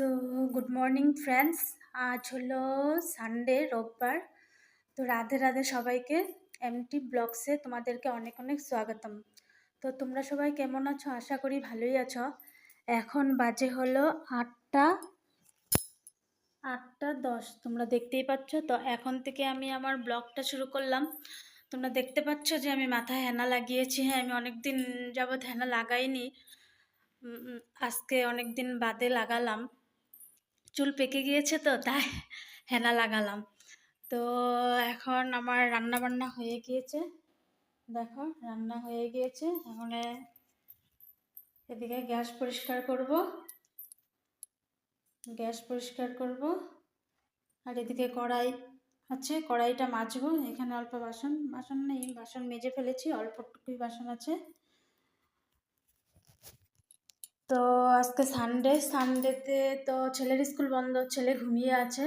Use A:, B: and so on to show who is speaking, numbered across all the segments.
A: তো good morning friends. আজ হলো সানডে রোববার। তো রাধে রাধে সবাইকে। এমটি ব্লগসে তোমাদেরকে অনেক অনেক স্বাগতম। তো তোমরা সবাই কেমন আছো? আশা করি ভালোই আছো। এখন বাজে হলো আটটা আটটা দশ। তোমরা দেখতেই পাচ্ছ? তো এখন থেকে আমি আমার ব্লগটা শুরু করলাম। তোমরা দেখতে পাচ্ছ যে আমি মাথায় হেনা লাগিয়েছি। হ্যাঁ আমি অনেক দিন যাবৎ হেনা লাগাইনি। আজকে অনেক দিন বাদে লাগালাম। চুল পেকে গিয়েছে তো, তাই হেনা লাগালাম। তো এখন আমার রান্না বান্না হয়ে গিয়েছে। দেখো, রান্না হয়ে গিয়েছে। এখন এদিকে গ্যাস পরিষ্কার করব। গ্যাস পরিষ্কার করব। আর এদিকে কড়াই আছে, কড়াইটা মাজবো। এখানে অল্প বাসন বাসন নেই, বাসন মেজে ফেলেছি অল্পটুকুই বাসন আছে। তো আজকে সানডে সানডেতে তো ছেলের স্কুল বন্ধ, ছেলে ঘুমিয়ে আছে।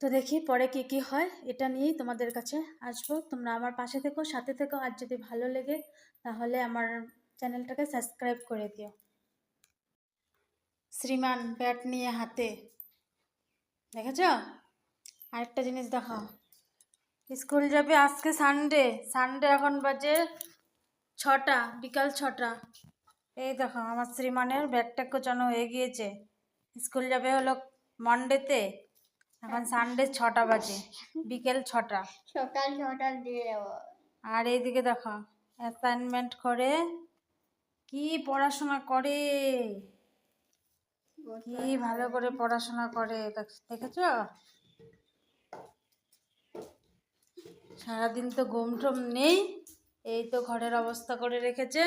A: তো দেখি পরে কি কি হয়, এটা নিয়েই তোমাদের কাছে আসব। তোমরা আমার পাশে থেকো, সাথে থেকো, আর যদি ভালো লেগে তাহলে আমার চ্যানেলটাকে সাবস্ক্রাইব করে দিও। শ্রীমান, ব্যাট নিয়ে হাতে। দেখেছ? আরেকটা জিনিস দেখো স্কুল যাবে আজকে সানডে সানডে এখন বাজে ছটা, বিকাল ছটা। এই দেখো আমার শ্রীমানের ব্যাগটা কোচানো হয়ে গিয়েছে। স্কুল যাবে হলো মন্ডেতে এখন সানডে ছটা বাজে বিকেল ছটা।
B: সকাল সকাল দিয়ে
A: আর এইদিকে দেখো অ্যাসাইনমেন্ট করে কি পড়াশোনা করে? কি ভালো করে পড়াশোনা করে দেখেছ? সারাদিন তো ঘুম টুম নেই এই তো ঘরের অবস্থা করে রেখেছে।